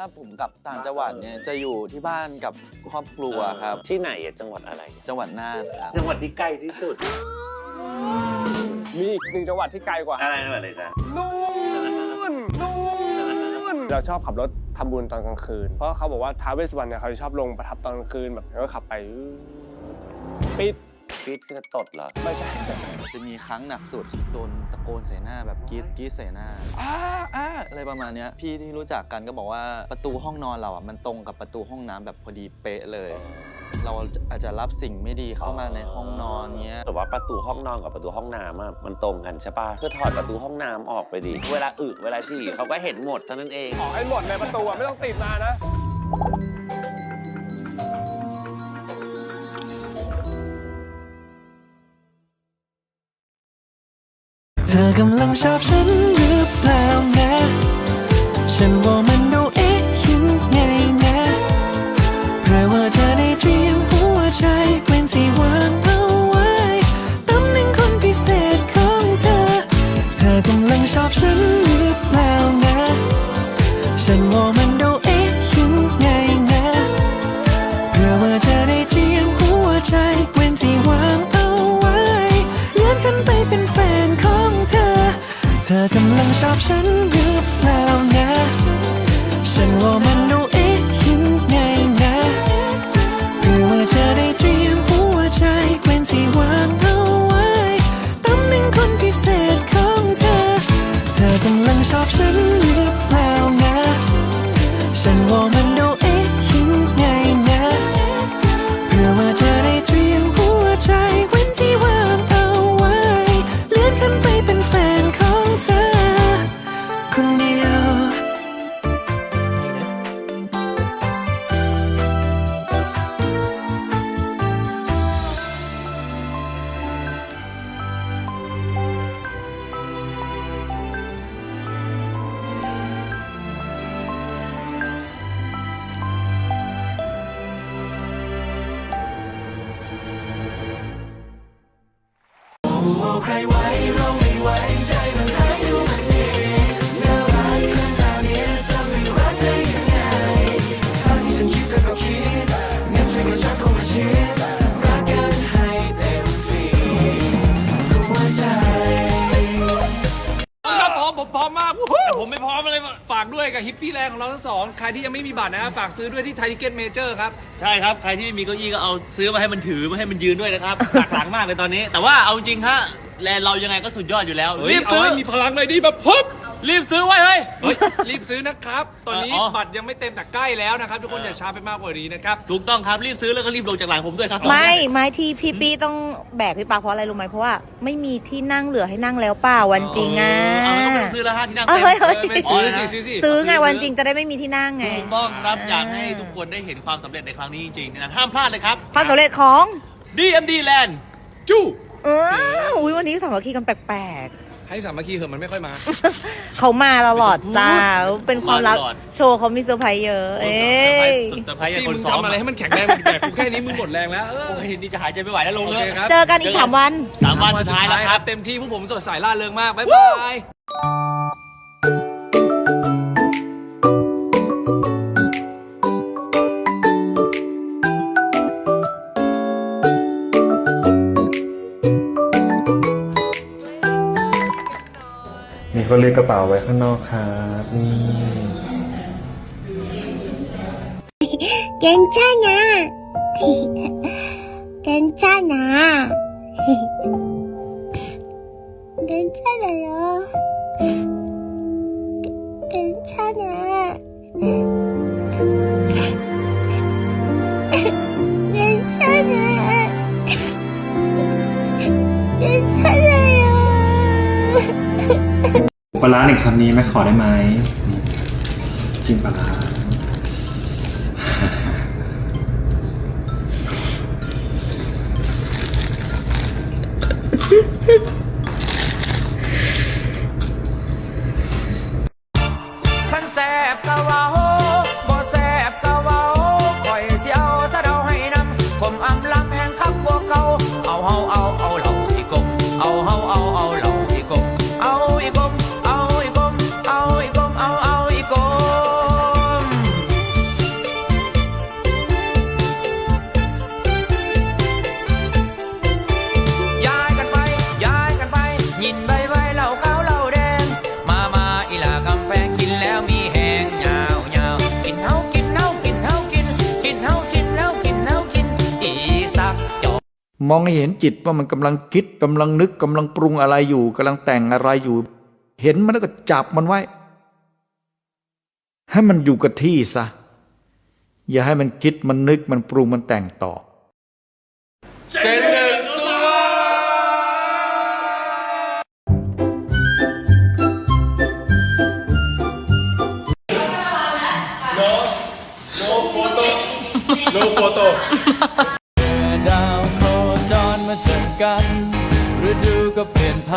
ถ้าผมกลับต่างจังหวัดเนี่ยจะอยู่ที่บ้านกับครอบครัวครับ ที่ไหนอะจังหวัดอะไร จังหวัดน่านครับจังหวัดที่ใกล้ที่สุด มีอีกหนึ่งจังหวัดที่ไกลกว่า อะไรจังหวัดอะไรจ๊ะนู่นนู่นเราชอบขับรถทำบุญตอนกลางคืน เพราะเขาบอกว่าท้าวเวสสวรรณเนี่ยเขาจะชอบลงประทับตอนกลางคืนแบบแล้วก็ขับไป ปิด พิษจะตดเหรอ ไม่ใช่ จะมีครั้งหนักสุดโดนตะโกนใส่หน้าแบบกรีดกรีดใส่หน้าอ้าอ้าอะไรประมาณเนี้ยพี่ที่รู้จักกันก็บอกว่าประตูห้องนอนเราอะมันตรงกับประตูห้องน้ำแบบพอดีเป๊ะเลย เราอาจจะรับสิ่งไม่ดีเข้ามาในห้องนอนเงี้ย แต่ว่าประตูห้องนอนกับประตูห้องน้ำอะมันตรงกันใช่ป่ะคือถอดประตูห้องน้ำออกไปดิ เวลาอึเวลาฉี่เขาก็เห็นหมดเท่านั้นเองออกให้หมดเลยประตูอะไม่ต้องติดมานะ ธอกำลังชอบฉันหรือเปล่านะ ฉันว่ามัน ฉันอยู่ ฝากด้วยกับฮิปปี้แรงของเราทั้งสองใครที่ยังไม่มีบัตรนะฝากซื้อด้วยที่ไทยทิเก็ตเมเจอร์ครับ ใช่ครับ ใครที่ไม่มีเก้าอี้ก็เอาซื้อมาให้มันถือมาให้มันยืนด้วยนะครับหนักหลังมากเลยตอนนี้ แต่ว่าเอาจริงฮะแลนด์เรายังไงก็สุดยอดอยู่แล้วรีรีบบซื้ซื้ออมีพลังเลยดีแบบฮึบ รีบซื้อไว้เฮ้ย เฮ้ยรีบซื้อนะครับ ตอนนี้เอออ๋อ บัตรยังไม่เต็มแต่ใกล้แล้วนะครับ ทุกคนอย่าช้าไปมากกว่านี้นะครับ ถูกต้องครับรีบซื้อแล้วก็รีบลงจากหลังผมด้วยครับไม่ไม่ที่พี่ปี้ต้องแบกพี่ปาเพราะอะไรรู้ไหมเพราะว่าไม่มีที่นั่งเหลือให้นั่งแล้วเปล่าวันจริงอะ เอาแล้วก็ไม่ต้องซื้อแล้วฮะที่นั่งเอเต็อมเฮ้ยเฮ้ย เออไม่ซื้อสิซื้อสิซื้อไงวันจริงจะได้ไม่มีที่นั่งไง ถูกต้องครับอยากให้ทุกคนได้เห็นความสำเร็จในครั้งนี้จริงๆนะห้ามพลาดเลยครับ ความสำเร็จของ DMD Land จู้ เอออุ้ยวันนี้สามัคคีกันแปลก ให้สามัคคีเหอะมันไม่ค่อยมาๆเขามาตลอดจ้าเป็นความลับมาตลอด โชว์เขามีเซอร์ไพรส์เยอะ เอ้ยสุดเซอร์ไพรส์กับพี่คมึนงซ้อมทำอะไรให้มันแข็งแรงมึงแบกกูแค่นี้มึงหมดแรงแล้วเออโอ้ยนี่จะหายใจไม่ไหวแล้วลงโอเลเคยครับเจอกันอีกสามวัน สามวันสุดท้ายแล้วครับ เต็มที่พวกผมสดใสล่าเริงมาก บ๊ายบาย ก็เลือกกระเป๋าไว้ข้างนอกครับนี่เก่งจ้านะเก่งจ้านะเก่งจ้าเลยเก่งจ้าาร้าหนึ่งคำนี้ไม่ขอได้ไหมจิ้มปลาร้าขันแสบกะว่า มองให้เห็นจิตว่ามันกำลังคิดกำลังนึกกำลังปรุงอะไรอยู่กำลังแต่งอะไรอยู่ เห็นมันแล้วก็จับมันไว้ ให้มันอยู่กับที่ซะอย่าให้มันคิดมันนึกมันปรุงมันแต่งต่อด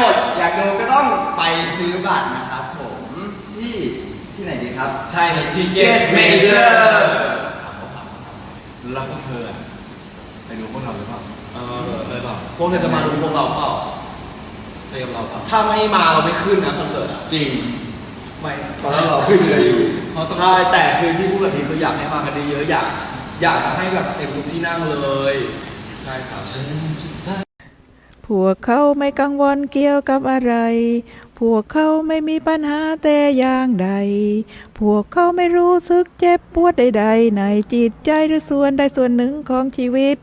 หมด อยากดูก็ต้องไปซื้อบัตรนะครับผมที่ที่ไหนดีครับ ใช่ทิเก็ Ticket ตเมเจอ Major ร์แล้วพวกเธออะไปดูพวกเราหรือเปล่าเออเลยเปล่าพวกเธอจะมาดูพวกเราเปล่าไปกับเราเปล่าถ้าไม่มาเราไม่ขึ้นนะคอนเสิร์ตอะจริง ไม่ตอนนั้นเราขึ้นเลยอยู่ใช่แต่คือที่พูดแบบนี้คืออยากให้มากันเยอะๆอยากอยากจะให้แบบเต็มทุกที่นั่งเลยใช่ครับพวกเขาไม่กังวลเกี่ยวกับอะไร พวกเขาไม่มีปัญหาแต่อย่างใด พวกเขาไม่รู้สึกเจ็บปวดใดๆในจิตใจหรือส่วนใดส่วนหนึ่งของชีวิต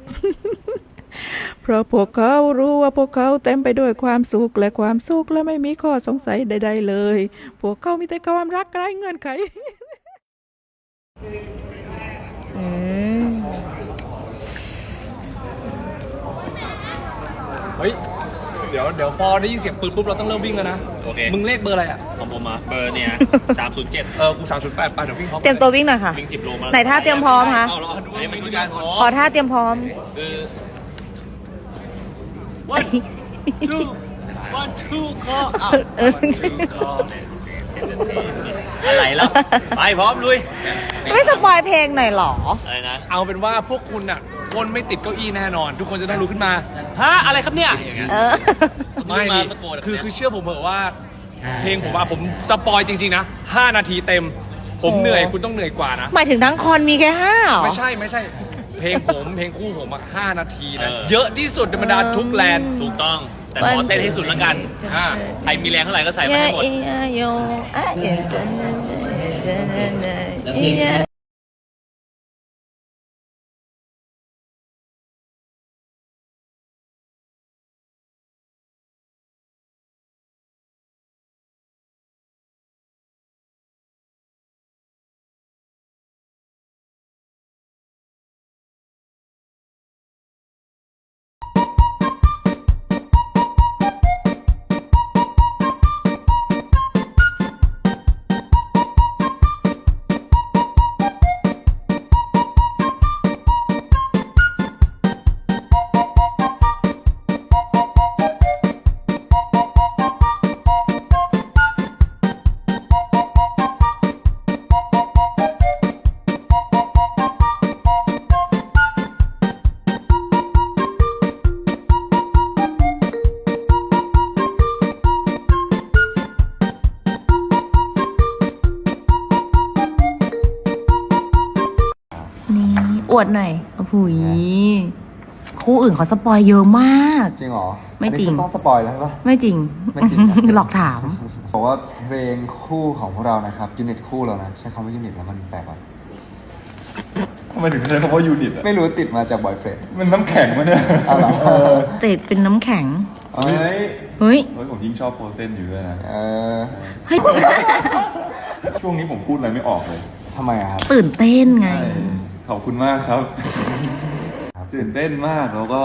เพราะพวกเขารู้ว่าพวกเขาเต็มไปด้วยความสุขและความสุขและไม่มีข้อสงสัยใด ๆ เลย พวกเขามีแต่ความรักไร้เงื่อนไขอืมเฮ้ย เดี๋ยวเดี๋ยวพอได้ยินเสียงปืนปุ๊บเราต้องเริ่มวิ่งแล้วนะ โอเค มึงเลขเบอร์อะไรอะของผมอะเบอร์เนี่ยสามศูนย์เจ็ดเออ กูสามศูนย์แปดไปเดี๋ยววิ่งพร้อมเตรียมตัววิ่งหน่อยค่ะ วิ่งสิบโลมาไหนท่าเตรียมพร้อมคะ เอาเราดูอันนี้มันคือการซ้อขอมท่าเตรียมพร้อม คือ one two one two ข้ออะ two ข้ออะไรแล้ว ไปพร้อมลุยไม่สปอยเพลงหน่อยเหรอ อะไรนะ เอาเป็นว่าพวกคุณอะคนไม่ติดเก้าอี้แน่นอน ทุกคนจะต้องลุกขึ้นมาฮะอะไรครับเนี่ยอย่างเงี้ยเออไม่มาดิตะโกนแบบคือเนี้ยคือเชื่อผมเถอะว่า เพลงผมว่าผมสปอยจริงๆนะ 5 นาทีเต็ม ผมเหนื่อยคุณต้องเหนื่อยกว่านะ หมายถึงทั้งคอนมีแค่ห้าเหรอไม่ใช่ไม่ใช่ เพลงผมเพลงคู่ผมอะ5นาทีนะ เออ เยอะที่สุดในบรรดาทุกแลนด์ ถูกต้อง แต่ขอเต้นให้สุดแล้วกัน อ่า ใครมีแรงเท่าไหร่ก็ใส่มาให้หมดนี่ โอ้โหยคู่อื่นเขาสปอยเยอะมาก จริงเหรอไม่จริง อันนี้คือต้องสปอยแล้วใช่ปะ ไม่จริง ไม่จริงหลอกถาม บอกว่าเพลงคู่ของพวกเรานะครับยูนิตคู่เรานะ ใช้คำว่ายูนิตแล้วมันแปลกอะทำไมถึงใช้คำว่ายูนิตอะไม่รู้ติดมาจากบอยเฟรนด์มันน้ำแข็งวะเนี่ยเอาเหรอเออติดเป็นน้ำแข็งเอ้ยเฮ้ย เฮ้ยผมยิ่งชอบโพเซนอยู่ด้วยนะ เออเฮ้ย ช่วงนี้ผมพูดอะไรไม่ออกเลย ทำไมอะครับ ตื่นเต้นไง ใช่ ขอบคุณมากครับ ตื่นเต้นมากแล้วก็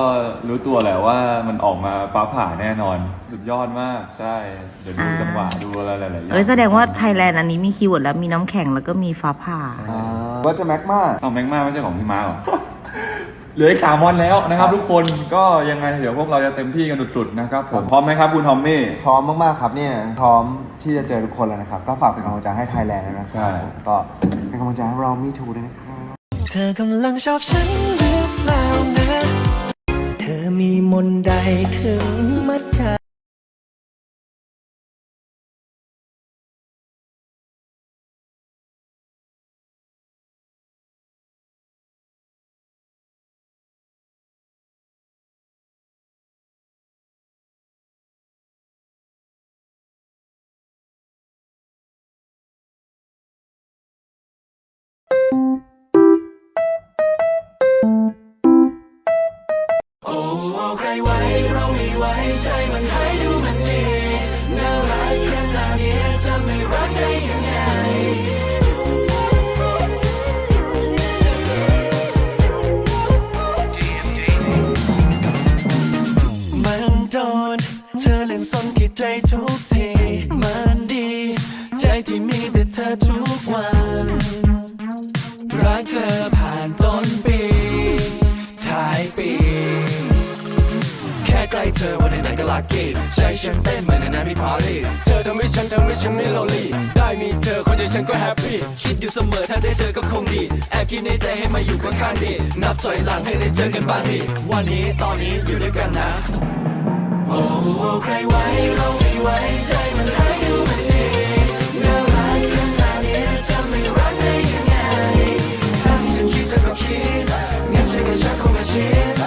รู้ตัวแหละว่ามันออกมาฟ้าผ่าแน่นอน สุดยอดมากใช่ เดี๋ยวดูอ่าจังหวะดูอะไรหลายๆอย่างเอ้ยแสดงว่าไทยแลนด์อันนี้มีคีย์เวิร์ดแล้วมีน้ำแข็งแล้วก็มีฟ้าผ่า ว่าจะแม็กมาเอาแม็กมาไม่ใช่ของพี่มาร์คเหรอ เหลืออีกสามวันแล้วนะครับทุกคนก็ยังไงเดี๋ยวพวกเราจะเต็มที่กันสุดๆนะครับผมพร้อมไหมครับคุณทอมมี่ พร้อมมากๆครับเนี่ยพร้อมที่จะเจอทุกคนแล้วนะครับ ก็ฝากเป็นกำลังใจให้ไทยแลนด์นะคใช่รับก็เป็นกำลังใจให้เรามีทูด้วยนะครับ เธอกำลังชอบฉันหรือเปล่านะ เธอมีมนต์ใดถึงมัดใจ ใครไว้เรา นเหมือนมีพารีเธอทำให้ฉันทำให้ฉันไม่โลลี่ ได้มีเธอคนเดียวฉันก็แฮปปี้ คิดอยู่เสมอถ้าได้เจอก็คงดี แอบคิดในใจให้มาอยู่ข้างๆดี นับถอยหลังให้ได้เจอกันบ้างดีวันนี้ตอนนี้อยู่ด้วยกันนะ โอ้ใครไว้เราไม่ไว้ใจมันหายดูมันดีน่ารักขนาดนี้จะไม่รักได้ยังไงถ้าที่ฉันคิดเธอก็คิดงั้นเธอกับฉันคงมาชิด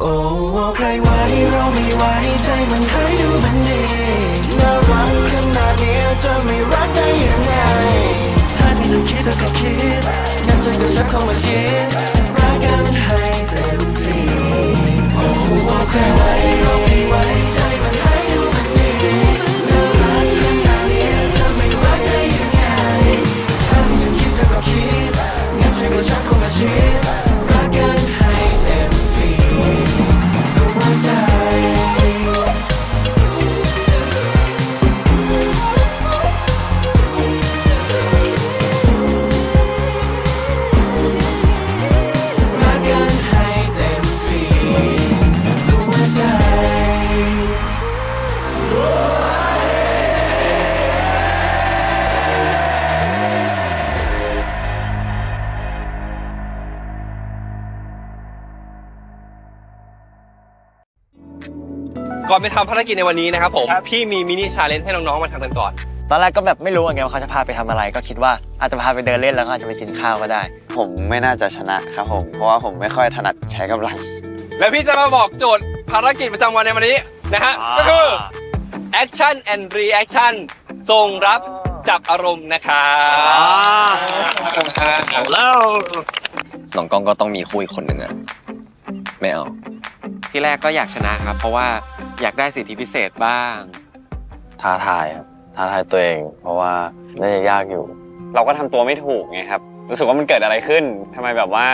โอ้ใครไว้เราไม่ไวใจมันหายดูมันดีน่ารักขนาดนี้จะไม่รักได้ยังไง ถ้าที่ฉันคิดเธอก็คิดงั้นจนกับฉันเข้ามาชิดรักกันให้เต็มฟีโอ้ใครไว้เราไม่ไว้ใจ อนไปทำภารกิจในวันนี้นะครับผม พี่มีมินิชาเลนจ์ให้น้องๆมาทำกันก่อน ตอนแรกก็แบบไม่รู้ไงว่าเขาจะพาไปทำอะไร ก็คิดว่าอาจจะพาไปเดินเล่นแล้วก็อาจจะไปกินข้าวก็ได้ ผมไม่น่าจะชนะครับผม เพราะว่าผมไม่ค่อยถนัดใช้กำลัง แล้วพี่จะมาบอกโจทย์ภารกิจประจำวันในวันนี้นะฮะ ก็คือ action and reaction ส่งรับจับอารมณ์นะครับแล้วสองกล้องก็ต้องมีคุยคนหนึ่งอะไม่เอา ที่แรกก็อยากชนะครับ เพราะว่า อยากได้สิทธิพิเศษบ้าง ท้าทายครับท้าทายตัวเอง เพราะว่าน่าจะยากอยู่ เราก็ทำตัวไม่ถูกไงครับ รู้สึกว่ามันเกิดอะไรขึ้นทำไมแบบว่า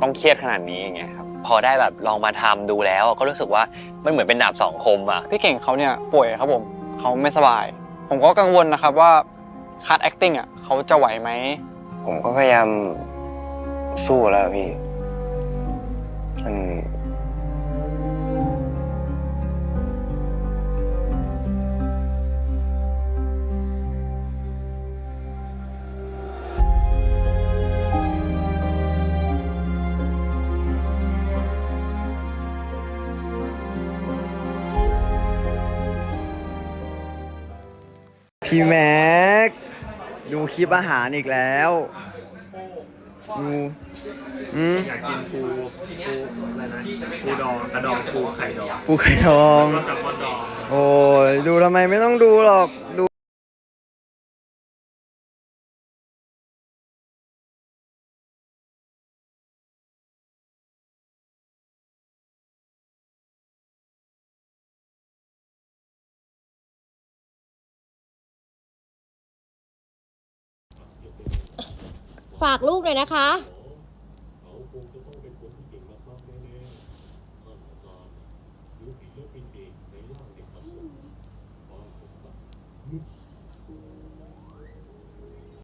ต้องเครียดขนาดนี้อย่างเงี้ยครับ พอได้แบบลองมาทำดูแล้วก็รู้สึกว่ามันเหมือนเป็นดาบสองคมอะพี่เก่งเขาเนี่ยป่วยครับผมเขาไม่สบาย ผมก็กังวลนะครับว่าคัด acting อะเขาจะไหวไหม ผมก็พยายามสู้แล้วพี่ มัน พี่แม็ก ดูคลิปอาหารอีกแล้วดูอืมอยากกินปูปูอะไรนะปูดองกระดองปูไข่ดองปูไข่ทองก็แซลมอนดอง โอ้ยดูทำไมไม่ต้องดูหรอกดู ฝากลูกหน่อยนะคะ